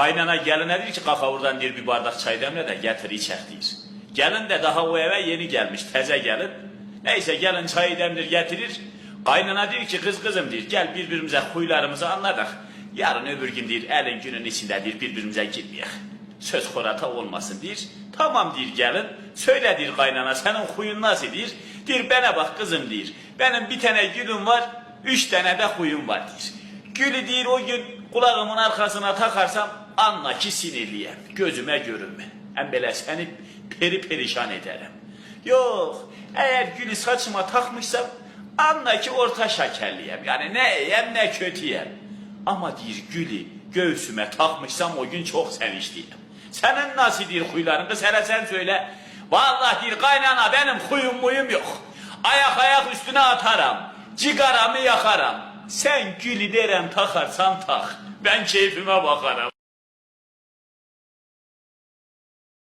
Qaynana gəlinə deyir ki, qaxa oradan deyir bir bardaq çay dəmlə də gətir içək deyir. Gəlin də daha o evə yeni gəlmiş, təzə gəlin. Nəysə gəlin çayı dəmlir gətirir. Qaynana deyir ki, qız qızım deyir, gəl bir-birimizə xuylarımızı anladıq. Yarın öbür gün deyir, əlin günün içində deyir, bir-birimizə girməyək. Söz xorata olmasın deyir. Tamam deyir gəlin. Söylə deyir qaynana, sənin xuyun nasıl deyir. Deyir, bənə bax qızım deyir. Benim bir tane gülüm var, üç tane de huyum var deyir. Gülü deyir o gün kulağımın arkasına takarsam anla ki sinirliyim. Gözüme görünme. Hem belə səni peri perişan ederim. Yok, eğer gülü saçıma takmışsam anla ki orta şekerliyim. Yani ne iyiyim ne kötüyüm. Ama deyir gülü göğsüme takmışsam o gün çok sevinçliyim. Senin nasıl deyir huyların kız hele sen söyle. Vallahi deyir kaynana benim huyum muyum yok. Ayak ayak üstüne atarım. Cigaramı yakarım. Sen gülü derem takarsan tak. Ben keyfime bakarım.